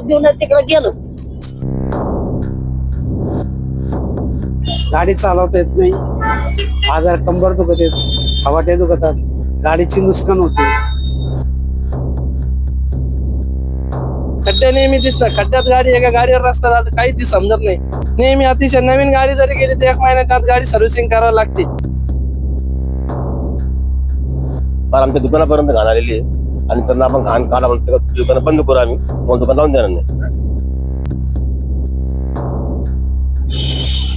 मत देऊन तिकडे गेलो. गाडी चालवता येत नाही. आजार कंबर दुखत येत हवाटे दुखतात गाडीची नुकसान होते. खड्डे नेहमी दिसतात. खड्ड्यात गाडी एका गाडीवर रस्ता जातो काही ती समजत नाही. नेहमी अतिशय नवीन गाडी जरी गेली तर एक महिन्याच्या आत गाडी सर्व्हिसिंग करावी लागते. फार आमच्या दुकानापर्यंत घाण आलेली आहे. आणि त्यांना आपण घाण काढा म्हणतो दुकान बंद करू आम्ही. मग दुकान लावून देणार नाही.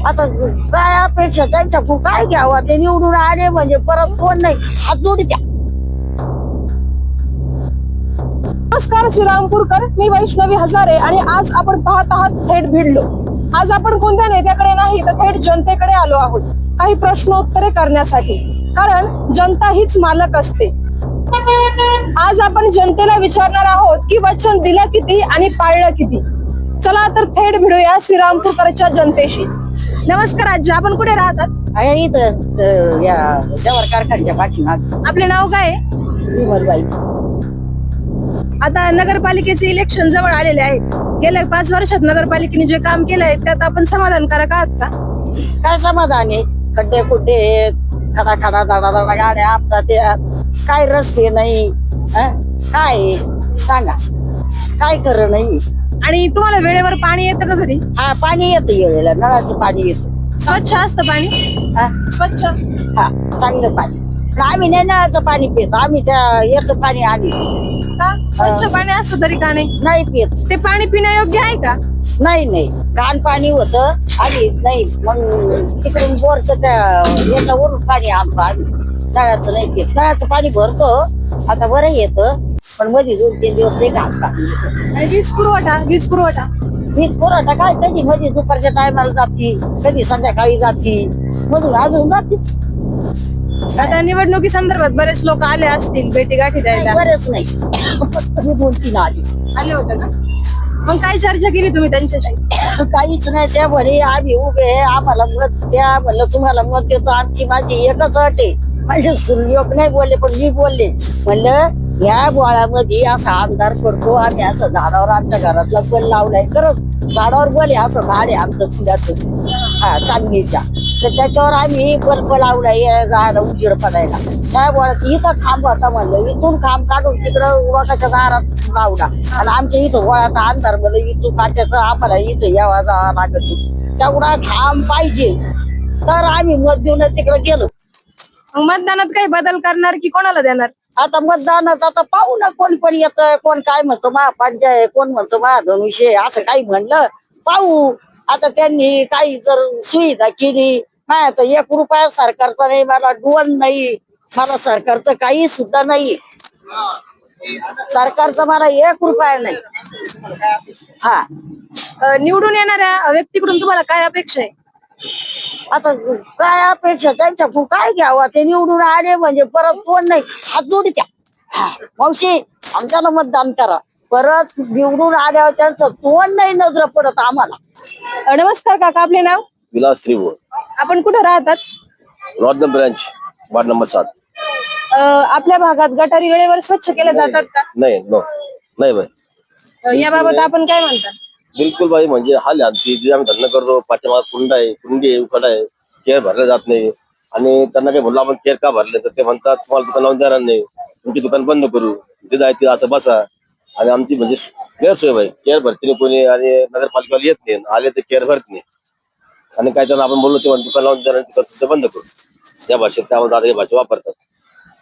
आता काय अपेक्षा त्यांच्याकडून काय घ्यावं? ते निवडून आले म्हणजे परत कोण नाही? हात जोडी द्या. नमस्कार श्रीरामपूरकर मी वैष्णवी हजारे आणि आज आपण पाहत आहात थेट भिडलो. आज आपण कोणत्या नेत्याकडे नाही तर थेट जनतेकडे आलो आहोत. काही प्रश्नोत्तरे करण्यासाठी. कारण जनता हीच मालक असते. आज आपण जनतेला विचारणार आहोत की वचन दिलं किती आणि पाळलं किती? चला तर थेट भिडूया श्रीरामपूरकरच्या जनतेशी. नमस्कार आजी आपण कुठे राहतात? आहे इथं अं, या जवाहर कारखान्याच्या पाठीमाग. आपले नाव काय आहे? विमलबाई. आता नगरपालिकेचे इलेक्शन जवळ आलेले आहे. गेल्या पाच वर्षात नगरपालिकेने जे काम केलं आहे त्यात आपण समाधानकारक आहात का? काय समाधान आहे? खड्डे आहेत खडा खडा दाडा दाडा गाड्या आपतात यात काय रस्ते नाही हं? काय आहे? सांगा. काय खरं नाही? आणि तुम्हाला वेळेवर पाणी येतं का घरी? हा पाणी येतं येळेला नळाचं पाणी येतं. स्वच्छ असतं पाणी? हा. स्वच्छ? हा चांगलं पाणी. पण आम्ही नाही नळाचं पाणी पित. आम्ही त्या याचं पाणी आली का? स्वच्छ पाणी असतं तरी का नाही? नाही पित. ते पाणी पिण्यायोग्य आहे का? नाही नाही. घाण पाणी होतं आणि नाही. मग तिकडून बोरचं त्या याच्यावरून पाणी आणतो आम्ही. नळाचं नाही पित नळाचं पाणी भरतो. आता बरं येतं. पण मध्ये दोन तीन दिवस नाही येतं. आणि वीज पुरवठा वीज पुरवठा. वीज पुरवठा काय? कधी मध्ये दुपारच्या टायमाला जाती कधी संध्याकाळी जाती. मधून अजून जाती. आता निवडणुकी संदर्भात बरेच लोक आले असतील भेटी गाठी द्यायला. बरेच नाही. फक्त मी दोन तीन आली. आले होते का मग काय चर्चा केली तुम्ही त्यांच्याशी? काहीच नाही. त्या म्हणे आम्ही उभे आहे, आम्हाला मत द्या. म्हणलं तुम्हाला मत देतो. आमची माझी एकच अट आहे. माझे सुरयोग नाही बोलले पण मी बोलले. म्हणलं या बोळामध्ये असा आमदार करतो आम्ही असं झाडावर आमच्या घरातला बल लावलाय. खरंच झाडावर बोले आहे असं झाड आहे आमचं फुलाचं. हा चांदणीच्या. तर त्याच्यावर आम्ही बल्ब लावलाय या झाड उजेड पडायला. त्या बोळात इथं खांब होता म्हणलं इथून खांब काढून तिकडं वकाच्या दारात लावला. आणि आमच्या इथं गोळाचा अंधार म्हणलं इथून काट्याचं आम्हाला इथं यावा जावा लागत. त्यामुळं खांब पाहिजे. तर आम्ही मत देऊन तिकडे गेलो. मग मतदानात काही बदल करणार की कोणाला देणार? आता मतदानात आता पाहू ना कोण पण येत कोण काय म्हणतो महापांचाय कोण म्हणतो महाधनुष्य असं काही म्हणलं पाहू. आता त्यांनी काही जर सुविधा केली नाही आता एक रुपया सरकारचा नाही मला डोन नाही मला सरकारचं काही सुद्धा नाही. सरकारचा मला एक रुपया नाही. हा. निवडून येणाऱ्या व्यक्तीकडून तुम्हाला काय अपेक्षा आहे? आता काय अपेक्षा त्यांच्याकडून काय घ्यावं? ते निवडून आले म्हणजे परत कोण नाही. हात जोडी त्या मावशी आमच्याला मतदान करा. परत निवडून आल्यावर त्यांचं तोंड नाही नजर पडत आम्हाला. नमस्कार काका आपले नाव? विलास त्रिभुवन. आपण कुठे राहतात? नॉर्दन ब्रांच वार्ड नंबर सात. आपल्या भागात गटारी वेळेवर स्वच्छ केल्या जातात का? नाही नो नाही बाई याबाबत आपण काय म्हणता? बिलकुल बाई म्हणजे हाल आहे आमची जे आम्ही धंदा करतो पाठीमाग कुंड आहे कुंडी आहे उकड आहे केअर भरला जात नाही. आणि त्यांना काही म्हणलं आपण केअर का भरले? तर ते म्हणतात तुम्हाला दुकान लावून देणार नाही. तुमची दुकान बंद करू. ते जायचे असं बसा. आणि आमची म्हणजे गैरसोय बाई. केअर भरते नाही कोणी आणि नगरपालिकेला येत नाही. आले तर केअर भरत नाही. आणि काय त्यांना आपण बोललो ते म्हणजे दुकान लावून देणार दुकान तुमचं बंद करू. त्या भाषेत त्यामध्ये आता ही भाषा वापरतात.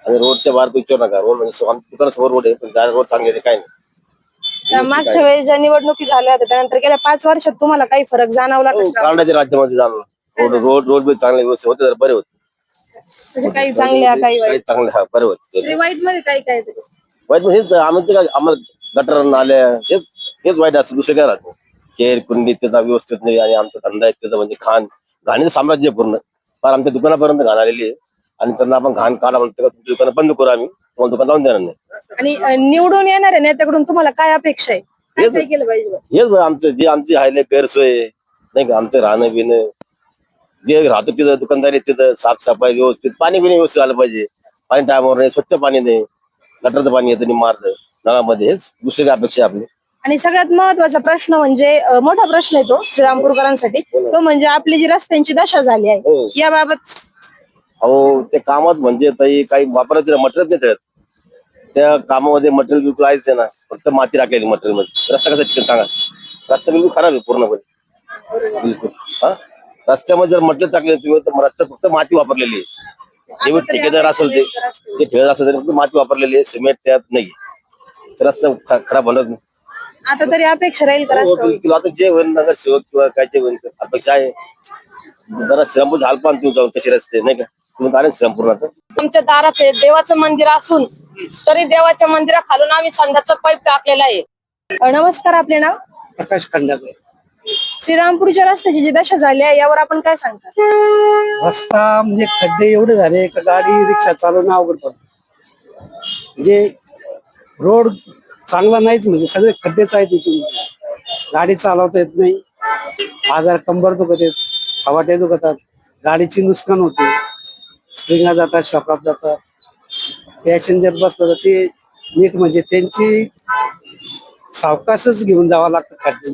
आणि रोडच्या बाहेर विचारू नका. रोड म्हणजे आमच्या दुकानासमोर रोड आहे पण त्या रोड चांगले काय नाही. मागच्या वेळेस ज्या निवडणुकी झाल्या होत्या त्यानंतर गेल्या पाच वर्षात तुम्हाला काही फरक जाणवला हो, का कानाच्या राज्यामध्ये जाणलं रोड रोड रोड बी चांगले व्यवस्थित होते जरा बरे होते. म्हणजे काही चांगल्या काही काही वाईट? चांगले हा बरे होते. वाईटमध्ये काही काय तरी. वाईट म्हणजे हेच आम्हाला काय आम्हाला गटर नाल्या हेच हेच वाईट असतं दुसरं काय राहत केअर कुंडी त्याचा व्यवस्थित नाही आणि आमचा धंदा आहे त्याचा म्हणजे खाण घाणीचं साम्राज्य पूर्ण. फार आमच्या दुकानापर्यंत घाण आलेली आहे. आणि त्यांना आपण घाण काढा म्हणतो तुमची दुकानं बंद करू आम्ही तुम्हाला दुकान लावून देणार नाही. आणि निवडून येणाऱ्या नेत्याकडून तुम्हाला काय अपेक्षा आहे? काय हेच- काय केलं पाहिजे बा? हेच बघ आमचं जे आमची आहे गैरसोय आहे, नाही का? आमचं राहणं बिणं जे राहतो तिथं दुकानदारी तिथं साफसफाई व्यवस्थित पाणी बिणी व्यवस्थित आलं पाहिजे. पाणी टायमावर नाही स्वच्छ पाणी नाही. गटरचं पाणी येतं आणि मारतं. नळामध्ये हेच दुसरी काय अपेक्षा आहे आपली? आणि सगळ्यात महत्त्वाचा प्रश्न म्हणजे अं, मोठा प्रश्न आहे तो श्रीरामपूरकरांसाठी. तो म्हणजे आपली जी रस्त्यांची दशा झाली आहे हो. याबाबत अहो ते कामात म्हणजे ताई काही वापरायचं मटेरियल नाही त्यात त्या कामामध्ये मटेरियल बिलकुल आहेच ना फक्त माती टाकलेली मटेरियलमध्ये. रस्ता कसा टिकेल सांगा. रस्ता बिलकुल खराब आहे पूर्णपणे. बिलकुल. हा? रस्त्यामध्ये जर मटेरियल टाकले तुम्ही तर रस्त्यात फक्त माती वापरलेली आहे. जेव्हा ठेकेदार असेल ते ते ठेकेदार असेल तरी फक्त माती वापरलेली आहे सिमेंट त्यात नाही. तर रस्ता खराब होणार नाही. आता तरी अपेक्षा राहील का हो, आता जे होईल नगरसेवक किंवा काय जे होईल ते अपेक्षा आहे. जरा श्रीरामपूर झाल पण तुम्ही जाऊन कसे रस्ते नाही का? तुम्ही आमच्या दारात आहे देवाचं मंदिर असून तरी देवाच्या मंदिरा खालून आम्ही संडाचं पाईप टाकलेला आहे. नमस्कार आपले नाव? प्रकाश खंडागळे. श्रीरामपूरच्या रस्त्याची जी दशा झाली आहे यावर आपण काय सांगता? रस्ता म्हणजे खड्डे एवढे झाले का गाडी रिक्षा चालवणं अवघड पडत म्हणजे रोड चांगला नाहीच म्हणजे सगळे खड्डेच आहेत इथून. गाडी चालवता येत नाही. आजार कंबर दुखत येत खवाटे दुखतात. गाडीची नुकसान होते. स्प्रिंगा जातात शॉकअप जातात. पॅसेंजर बसलं तर ते नीट म्हणजे त्यांची सावकाशच घेऊन जावं लागतं खड्डे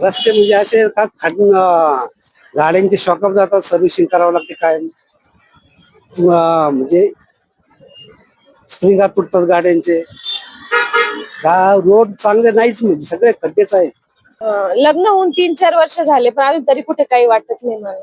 रस्ते म्हणजे असे का खड्डून गाड्यांचे शॉकअप जातात सर्व्हिसिंग करावं लागते काय किंवा म्हणजे स्प्रिंगा तुटतात गाड्यांचे. रोड चांगले नाहीच म्हणजे सगळे खड्डेच आहेत. लग्न होऊन तीन चार वर्ष झाले पण अजून तरी कुठे काही वाटत नाही मला.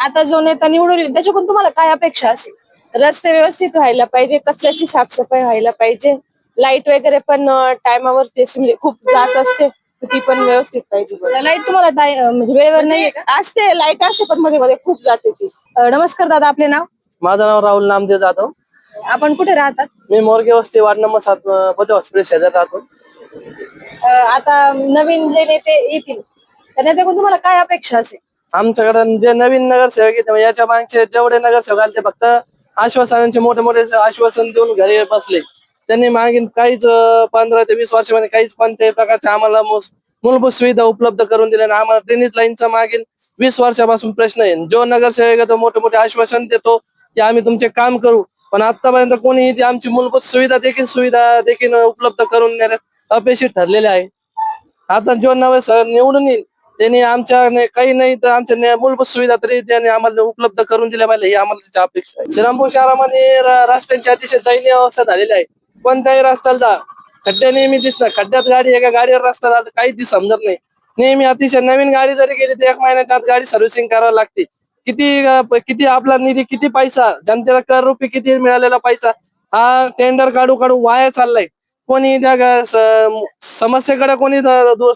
आता जो नेता निवडून येईल त्याच्याकडून तुम्हाला काय अपेक्षा असेल? रस्ते व्यवस्थित व्हायला पाहिजे कचऱ्याची साफसफाई व्हायला पाहिजे लाइट वगैरे पण टायमावर ते अशी म्हणजे खूप जात असते ती पण व्यवस्थित पाहिजे लाइट तुम्हाला म्हणजे वेळेवर नाही असते लाइट असते पण मध्ये मध्ये खूप जाते ती नमस्कार दादा आपले नाव? माझं नाव राहुल नामदेव जाधव. आपण कुठे राहतात? मी मोरगे वस्ती वार्ड नंबर सात मध्ये हॉस्पिटल शेजारी राहतो. आता नवीन जे नेते येतील त्या नेत्याकडून तुम्हाला काय अपेक्षा असेल? आमच्याकडे जे नवीन नगरसेवक आहे म्हणजे याच्या मागचे जेवढे नगरसेवक आले ते फक्त आश्वासनांचे मोठे मोठे आश्वासन देऊन घरी बसले. त्यांनी मागील काहीच पंधरा ते वीस वर्षामध्ये काहीच कोणत्याही प्रकारचे आम्हाला मूलभूत सुविधा उपलब्ध करून दिल्या आम्हाला ड्रेनेज लाईनचा मागील वीस वर्षापासून प्रश्न आहे. जो नगरसेवक तो मोठे मोठे आश्वासन देतो की आम्ही तुमचे काम करू. पण आतापर्यंत कोणीही ती आमची मूलभूत सुविधा देखील सुविधा देखील उपलब्ध करून देण्यात अपेक्षित ठरलेले आहे. आता जो नवे निवडून येईल त्यांनी आमच्या काही नाही तर आमच्या मूलभूत सुविधा तरी त्यांनी आम्हाला उपलब्ध करून दिल्या पाहिजे ही आम्हाला त्याची अपेक्षा आहे. श्रीरामपूर शहरामध्ये रस्त्यांची अतिशय दयनीय अवस्था झालेली आहे. कोणत्याही रस्त्याला जा. खड्ड्या नेहमी दिसतात. खड्ड्यात गाडी एका गाडीवर रस्ता झाला काही काहीच दिस समजत नाही. नेहमी अतिशय नवीन गाडी जरी गेली तर एक महिन्याच्या आत गाडी सर्व्हिसिंग करावी लागते. किती किती आपला निधी किती पैसा जनतेला कर रुपये किती मिळालेला पैसा हा टेंडर काढू काढू वाया चाललाय. कोणी त्या समस्येकडे कोणी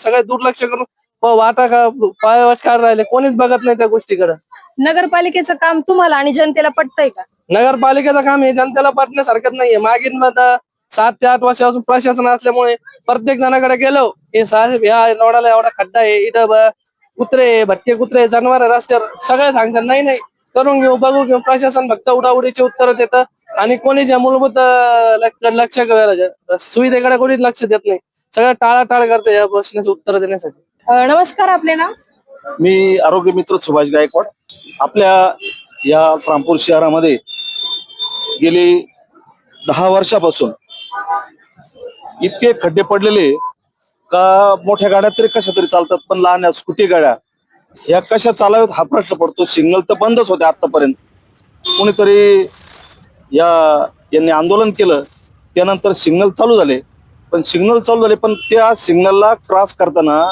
सगळे दुर्लक्ष करून वाटा का पायवाट काढ राहिले? कोणीच बघत नाही त्या गोष्टीकडे. नगरपालिकेचं काम तुम्हाला आणि जनतेला पटतंय का? नगरपालिकेचं काम हे जनतेला पटण्यासारखंच नाहीये. मागील मग सात ते आठ वर्षापासून प्रशासन असल्यामुळे प्रत्येक जणाकडे गेलो. हे साहेब ह्या रोडाला एवढा खड्डा आहे. इथं कुत्रे भटके कुत्रे जनावर रस्त्यावर सगळे सांगतात. नाही नाही. करून घेऊ बघू घेऊ. प्रशासन फक्त उडाउडीचे उत्तर देतं. आणि कोणी ज्या मूलभूत लक्ष- सुविधेकडे कोणीच लक्ष देत नाही. सगळं टाळाटाळ करते या प्रश्नाचं उत्तर देण्यासाठी. नमस्कार आपले नाव? मी आरोग्य मित्र सुभाष गायकवाड. आपल्या या रामपूर शहरामध्ये गेली दहा वर्षापासून इतके खड्डे पडलेले का मोठ्या गाड्या तरी कशा तरी चालतात पण लहान स्कुटी गाड्या. या कशा चालाव्यात हा प्रश्न पडतो. सिग्नल तर बंदच होते आतापर्यंत कुणीतरी या यांनी आंदोलन केलं त्यानंतर सिग्नल चालू झाले. पण सिग्नल चालू झाले पण त्या सिग्नलला क्रॉस करताना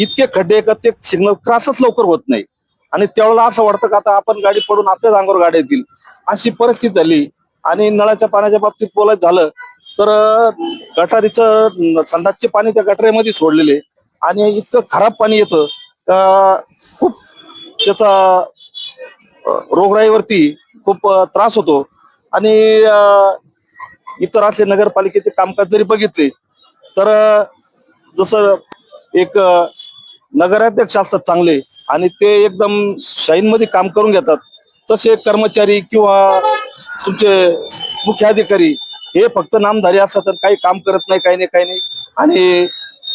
इतके खड्डे का ते सिग्नल क्रॉसच लवकर होत नाही. आणि त्यावेळेला असं वाटतं का आता आपण गाडी पडून आपल्याच अंगावर गाड्या येतील. अशी परिस्थिती झाली. आणि नळाच्या पाण्याच्या बाबतीत बोलायचं झालं तर गटारीचं संडासचे पाणी त्या गटारीमध्ये सोडलेले. आणि इतकं खराब पाणी येतं का खूप त्याचा रोगराईवरती खूप त्रास होतो. आणि इतर असले नगरपालिकेचे कामकाज जरी बघितले तर जसं एक नगराध्यक्ष असतात चांगले आणि ते एकदम शाईनमध्ये काम करून घेतात. तसे कर्मचारी किंवा तुमचे मुख्य अधिकारी हे फक्त नामधारी असतात आणि काही काम करत नाही काही नाही काही नाही. आणि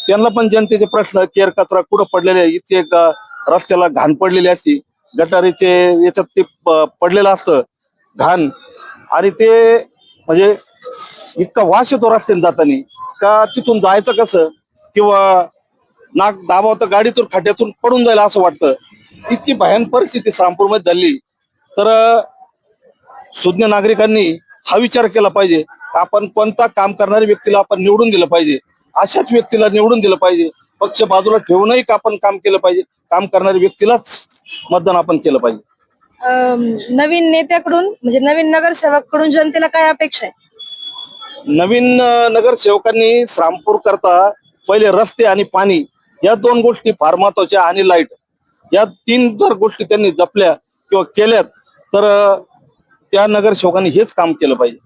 त्यांना पण जनतेचे प्रश्न केर कचरा कुठं पडलेले आहे. इथे एक रस्त्याला घाण पडलेली असती. गटारीचे याच्यात ते पडलेलं असतं. घाण. आणि ते म्हणजे इतका वास येतो रस्त्याने जाताना. का तिथून जायचं कसं? किंवा नाक दाबाव तर गाडीतून खड्ड्यातून पडून जाईल असं वाटतं. इतकी भयान परिस्थिती श्रामपूरमध्ये झाली. तर सुज्ञ नागरिकांनी हा विचार केला पाहिजे. आपण कोणता काम करणाऱ्या व्यक्तीला आपण निवडून दिलं पाहिजे? अशाच व्यक्तीला निवडून दिलं पाहिजे. पक्ष बाजूला ठेवूनही आपण काम केलं पाहिजे? काम करणाऱ्या व्यक्तीलाच मतदान आपण केलं पाहिजे. नवीन नेत्याकडून म्हणजे नवीन नगरसेवककडून जनतेला काय अपेक्षा आहे? नवीन नगरसेवकांनी श्रामपूर करता पहिले रस्ते आणि पाणी या दोन गोष्टी फार महत्त्वाच्या आणि लाइट या तीन जर गोष्टी त्यांनी जपल्या किंवा केल्यात तर त्या नगरसेवकांनी हेच काम केलं पाहिजे.